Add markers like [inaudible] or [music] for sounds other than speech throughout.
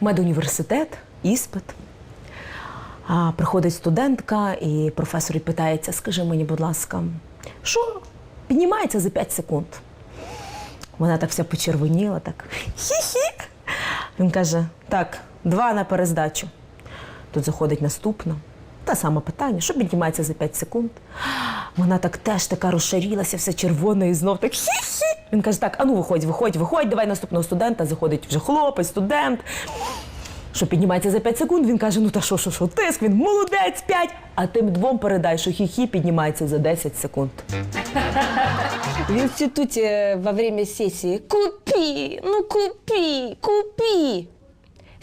Медуніверситет, іспит. А, приходить студентка, і професор питається: скажи мені, будь ласка, що піднімається за 5 секунд? Вона так вся почервоніла, так хі-хі. Він каже: так, два на перездачу. Тут заходить наступна. Те саме питання, що піднімається за 5 секунд. Вона так теж така розшарілася, вся червона і знов так хі-хі. Він каже: так, а ну виходь, виходь, виходь, давай наступного студента. Заходить вже хлопець, студент. Що піднімається за 5 секунд, він каже: ну та що, що, що, тиск, він молодець 5, а тим двом передай, що хі-хі піднімається за 10 секунд. В институте во время сессии «Купи, ну купи, купи!»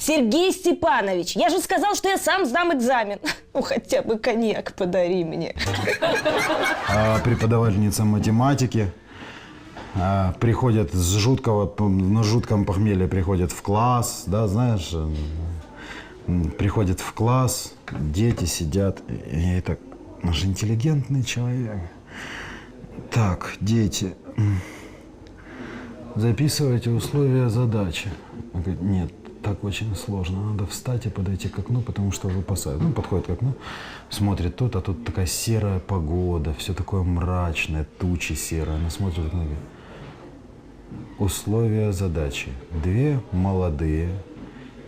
Сергей Степанович, я же сказал, что я сам сдам экзамен. [laughs] Ну, хотя бы коньяк подари мне. А преподавательница математики а, приходит с жуткого, на жутком похмелье приходит в класс, да, знаешь, м, приходит в класс, дети сидят, и ей так, он же интеллигентный человек. Так, дети, записывайте условия задачи. Она говорит, нет, так очень сложно. Надо встать и подойти к окну, потому что выпасает. Ну, подходит к окну, смотрит тут, а тут такая серая погода, все такое мрачное, тучи серые. Она смотрит в окно условия задачи. Две молодые,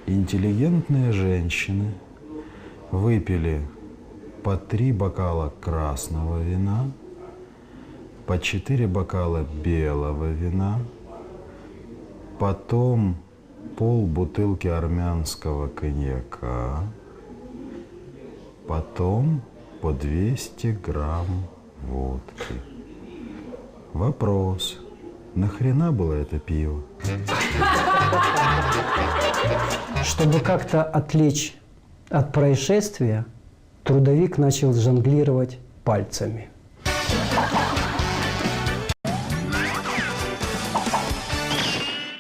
интеллигентные женщины выпили по три бокала красного вина, по четыре бокала белого вина, потом пол бутылки армянского коньяка, потом по 200 грамм водки. Вопрос. Нахрена было это пиво? Чтобы как-то отвлечь от происшествия, трудовик начал жонглировать пальцами.